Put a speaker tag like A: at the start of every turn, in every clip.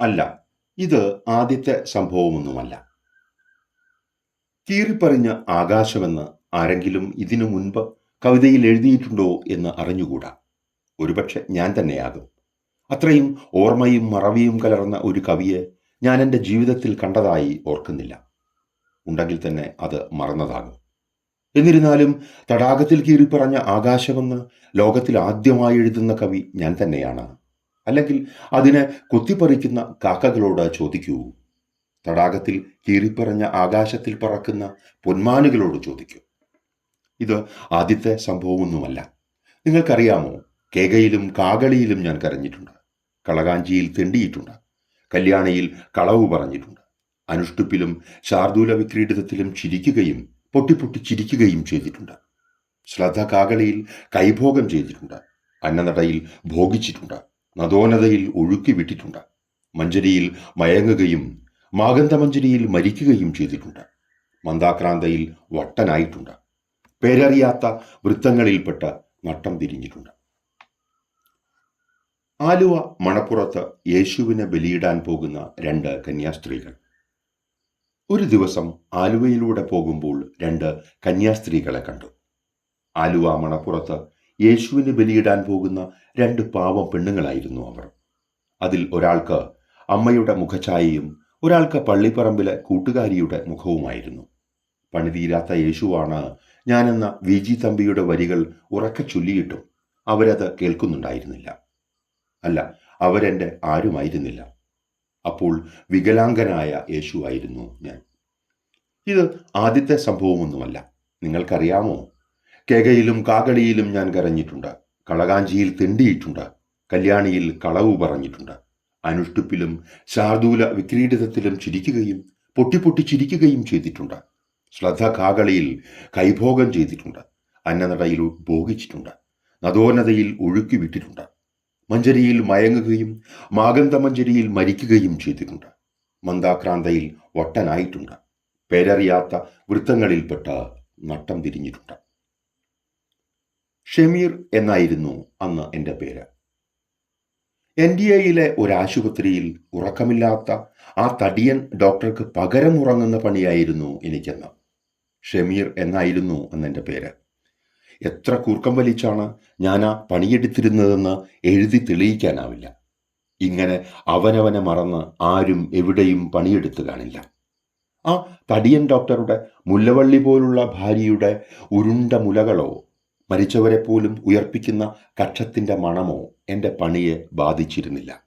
A: അല്ല ഇത് ആദ്യത്തെ സംഭവമൊന്നുമല്ല. കീറിപ്പറിഞ്ഞ ആകാശമെന്ന് ആരെങ്കിലും ഇതിനു മുൻപ് കവിതയിൽ എഴുതിയിട്ടുണ്ടോ എന്ന് അറിഞ്ഞുകൂടാ. ഒരുപക്ഷെ ഞാൻ തന്നെയാകും. അത്രയും ഓർമ്മയും മറവിയും കലർന്ന ഒരു കവിയെ ഞാൻ എന്റെ ജീവിതത്തിൽ കണ്ടതായി ഓർക്കുന്നില്ല. ഉണ്ടെങ്കിൽ തന്നെ അത് മറന്നതാകും. എന്നിരുന്നാലും തടാകത്തിൽ കീറിപ്പറഞ്ഞ ആകാശമെന്ന് ലോകത്തിൽ ആദ്യമായി എഴുതുന്ന കവി ഞാൻ തന്നെയാണ്. അല്ലെങ്കിൽ അതിനെ കൊത്തിപ്പറിക്കുന്ന കാക്കകളോട് ചോദിക്കൂ. തടാകത്തിൽ കീറിപ്പറഞ്ഞ ആകാശത്തിൽ പറക്കുന്ന പൊന്മാനുകളോട് ചോദിക്കൂ. ഇത് ആദ്യത്തെ സംഭവമൊന്നുമല്ല. നിങ്ങൾക്കറിയാമോ കേകയിലും കാകളിയിലും ഞാൻ കരഞ്ഞിട്ടുണ്ട്. കളകാഞ്ചിയിൽ തെണ്ടിയിട്ടുണ്ട്. കല്യാണിയിൽ കളവ് പറഞ്ഞിട്ടുണ്ട്. അനുഷ്ടുപ്പിലും ശാർദൂല വിക്രീഡിതത്തിലും ചിരിക്കുകയും പൊട്ടിപ്പൊട്ടി ചിരിക്കുകയും ചെയ്തിട്ടുണ്ട്. ശ്രദ്ധ കാകളിയിൽ കൈഭോഗം ചെയ്തിട്ടുണ്ട്. അന്നനടയിൽ ഭോഗിച്ചിട്ടുണ്ട്. നദോന്നതയിൽ ഒഴുക്കി വിട്ടിട്ടുണ്ട്. മഞ്ചരിയിൽ മയങ്ങുകയും മാഗന്ധമഞ്ചരിയിൽ മരിക്കുകയും ചെയ്തിട്ടുണ്ട്. മന്ദാക്രാന്തയിൽ വട്ടനായിട്ടുണ്ട്. പേരറിയാത്ത വൃത്തങ്ങളിൽപ്പെട്ട് നട്ടം തിരിഞ്ഞിട്ടുണ്ട്. ആലുവ മണപ്പുറത്ത് യേശുവിനെ ബലിയിടാൻ പോകുന്ന രണ്ട് കന്യാസ്ത്രീകൾ. ഒരു ദിവസം ആലുവയിലൂടെ പോകുമ്പോൾ രണ്ട് കന്യാസ്ത്രീകളെ കണ്ടു. ആലുവ മണപ്പുറത്ത് യേശുവിന് ബലിയിടാൻ പോകുന്ന രണ്ട് പാവം പെണ്ണുങ്ങളായിരുന്നു അവർ. അതിൽ ഒരാൾക്ക് അമ്മയുടെ മുഖഛായയും ഒരാൾക്ക് പള്ളിപ്പറമ്പിലെ കൂട്ടുകാരിയുടെ മുഖവുമായിരുന്നു. പണിതീരാത്ത യേശുവാണ് ഞാനെന്ന വി ജി തമ്പിയുടെ വരികൾ ഉറക്കെ ചൊല്ലിയിട്ടും അവരത് കേൾക്കുന്നുണ്ടായിരുന്നില്ല. അല്ല അവരെന്റെ ആരുമായിരുന്നില്ല. അപ്പോൾ വികലാംഗനായ യേശുവായിരുന്നു ഞാൻ. ഇത് ആദ്യത്തെ സംഭവമൊന്നുമല്ല. നിങ്ങൾക്കറിയാമോ? കേകയിലും കാകളിയിലും ഞാൻ കരഞ്ഞിട്ടുണ്ട്. കളകാഞ്ചിയിൽ തെണ്ടിയിട്ടുണ്ട്. കല്യാണിയിൽ കളവ് പറഞ്ഞിട്ടുണ്ട്. അനുഷ്ടുപ്പിലും ശാർദൂല വിക്രീഡിതത്തിലും ചിരിക്കുകയും പൊട്ടിപ്പൊട്ടി ചിരിക്കുകയും ചെയ്തിട്ടുണ്ട്. ശ്രദ്ധ കാകളിയിൽ കൈഭോഗം ചെയ്തിട്ടുണ്ട്. അന്നനടയിൽ ഭോഗിച്ചിട്ടുണ്ട് നദോന്നതയിൽ ഒഴുക്കി വിട്ടിട്ടുണ്ട്. മഞ്ചരിയിൽ മയങ്ങുകയും മാഗന്തമഞ്ചരിയിൽ മരിക്കുകയും ചെയ്തിട്ടുണ്ട്. മന്ദാക്രാന്തയിൽ ഒട്ടനായിട്ടുണ്ട്. പേരറിയാത്ത വൃത്തങ്ങളിൽപ്പെട്ട് നട്ടം തിരിഞ്ഞിട്ടുണ്ട്. ഷമീർ എന്നായിരുന്നു അന്ന് എന്റെ പേര്. എൻ ഡി എയിലെ ഒരാശുപത്രിയിൽ ഉറക്കമില്ലാത്ത ആ തടിയൻ ഡോക്ടർക്ക് പകരം ഉറങ്ങുന്ന പണിയായിരുന്നു എനിക്കെന്ന്. ഷമീർ എന്നായിരുന്നു അന്നെന്റെ പേര്. എത്ര കൂർക്കം വലിച്ചാണ് ഞാൻ ആ പണിയെടുത്തിരുന്നതെന്ന് എഴുതി തെളിയിക്കാനാവില്ല. ഇങ്ങനെ അവനവനെ മറന്ന് ആരും എവിടെയും പണിയെടുത്തു കാണില്ല. ആ തടിയൻ ഡോക്ടറുടെ മുല്ലവള്ളി പോലുള്ള ഭാര്യയുടെ ഉരുണ്ട മുലകളോ മരിച്ചവരെ പോലും ഉയർപ്പിക്കുന്ന കക്ഷത്തിന്റെ മണമോ എന്റെ പണിയെ ബാധിച്ചിരുന്നില്ല.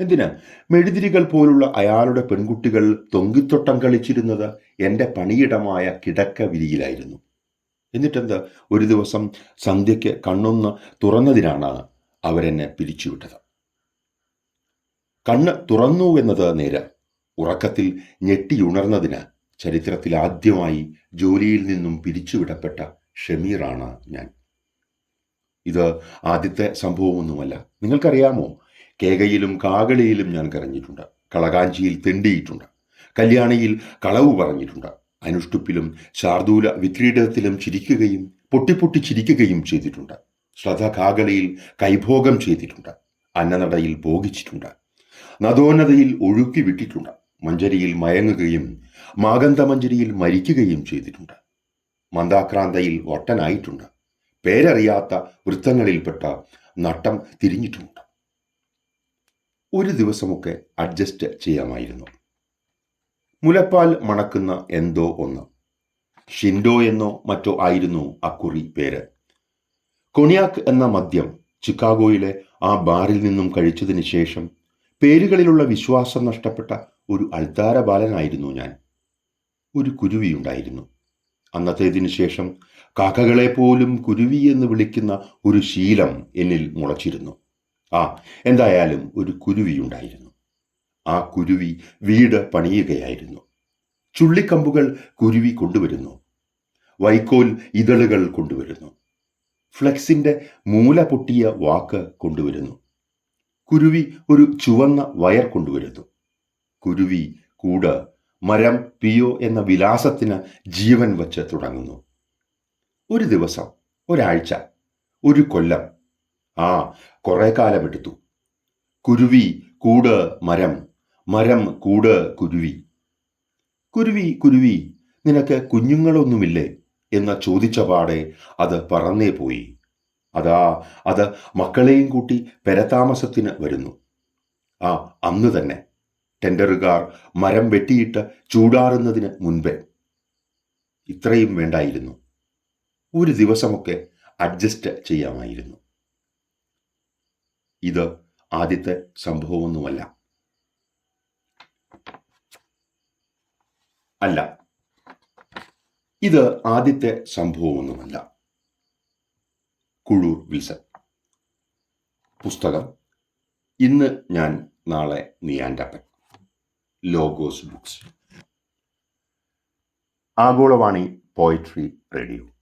A: എന്തിന്? മെഴുതിരികൾ പോലുള്ള അയാളുടെ പെൺകുട്ടികൾ തൊങ്കിത്തൊട്ടം കളിച്ചിരുന്നത് എന്റെ പണിയിടമായ കിടക്ക വിരിയിലായിരുന്നു. എന്നിട്ടെന്ത്? ഒരു ദിവസം സന്ധ്യയ്ക്ക് കണ്ണൊന്ന് തുറന്നതിനാണ് അവരെന്നെ പിരിച്ചുവിട്ടത്. കണ്ണ് തുറന്നു എന്നത് നേര്. ഉറക്കത്തിൽ ഞെട്ടിയുണർന്നതിന് ചരിത്രത്തിൽ ആദ്യമായി ജോലിയിൽ നിന്നും പിരിച്ചുവിടപ്പെട്ട ഷമീറാണ് ഞാൻ. ഇത് ആദ്യത്തെ സംഭവമൊന്നുമല്ല. നിങ്ങൾക്കറിയാമോ? കേകയിലും കാകളിയിലും ഞാൻ കരഞ്ഞിട്ടുണ്ട്. കളകാഞ്ചിയിൽ തെണ്ടിയിട്ടുണ്ട്. കല്യാണിയിൽ കളവ് പറഞ്ഞിട്ടുണ്ട്. അനുഷ്ടുപ്പിലും ശാർദൂല വിക്രീഡത്തിലും ചിരിക്കുകയും പൊട്ടിപ്പൊട്ടി ചിരിക്കുകയും ചെയ്തിട്ടുണ്ട്. ശ്രദ്ധ കാകളിയിൽ കൈഭോഗം ചെയ്തിട്ടുണ്ട്. അന്നനടയിൽ ഭോഗിച്ചിട്ടുണ്ട്. നദോന്നതയിൽ ഒഴുക്കി വിട്ടിട്ടുണ്ട്. മഞ്ചരിയിൽ മയങ്ങുകയും മാഗന്ധമഞ്ചരിയിൽ മരിക്കുകയും ചെയ്തിട്ടുണ്ട്. മന്ദാക്രാന്തയിൽ വട്ടനായിട്ടുണ്ട് പേരറിയാത്ത വൃത്തങ്ങളിൽപ്പെട്ട നട്ടം തിരിഞ്ഞിട്ടുമുണ്ട് ഒരു ദിവസമൊക്കെ അഡ്ജസ്റ്റ് ചെയ്യാമായിരുന്നു. മുലപ്പാൽ മണക്കുന്ന എന്തോ ഒന്ന്. ഷിൻഡോ എന്നോ മറ്റോ ആയിരുന്നു അക്കുറി പേര്. കൊണിയാക്ക് എന്ന മദ്യം ചിക്കാഗോയിലെ ആ ബാറിൽ നിന്നും കഴിച്ചതിന് ശേഷം പേരുകളിലുള്ള വിശ്വാസം നഷ്ടപ്പെട്ട ഒരു അൾത്താര ബാലനായിരുന്നു ഞാൻ. ഒരു കുരുവിയുണ്ടായിരുന്നു അന്നത്തേതിനു ശേഷം കാക്കകളെ പോലും കുരുവി എന്ന് വിളിക്കുന്ന ഒരു ശീലം എന്നിൽ മുളച്ചിരുന്നു. ആ എന്തായാലും ഒരു കുരുവി ഉണ്ടായിരുന്നു ആ കുരുവി വീട് പണിയുകയായിരുന്നു. ചുള്ളിക്കമ്പുകൾ കുരുവി കൊണ്ടുവരുന്നു. വൈക്കോൽ ഇതളുകൾ കൊണ്ടുവരുന്നു. ഫ്ലെക്സിന്റെ മൂല പൊട്ടിയ വാക്ക് കൊണ്ടുവരുന്നു. കുരുവി ഒരു ചുവന്ന വയർ കൊണ്ടുവരുന്നു. കുരുവി കൂട് മരം പിയോ എന്ന വിലാസത്തിന് ജീവൻ വച്ച് തുടങ്ങുന്നു. ഒരു ദിവസം ഒരാഴ്ച ഒരു കൊല്ലം. ആ കുറെ കാലമെടുത്തു കുരുവി കൂട് മരം. മരം കൂട് കുരുവി. കുരുവി കുരുവി നിനക്ക് കുഞ്ഞുങ്ങളൊന്നുമില്ലേ? എന്ന് ചോദിച്ച പാടെ അത് പറന്നേ പോയി. അതാ അത് മക്കളെയും കൂട്ടി പെരതാമസത്തിന് വരുന്നു. ആ അന്ന് തന്നെ. ടെൻഡറുകാർ മരം വെട്ടിയിട്ട് ചൂടാറുന്നതിന് മുൻപേ. ഇത്രയും വേണ്ടായിരുന്നു. ഒരു ദിവസമൊക്കെ അഡ്ജസ്റ്റ് ചെയ്യാമായിരുന്നു. ഇത് ആദ്യത്തെ സംഭവമൊന്നുമല്ല. അല്ല. ഇത് ആദ്യത്തെ സംഭവമൊന്നുമല്ല. കുഴൂർ വിൽസൺ. പുസ്തകം ഇന്ന് ഞാൻ നാളെ നീയാന്റപ്പൻ Logos books. Agolavani poetry radio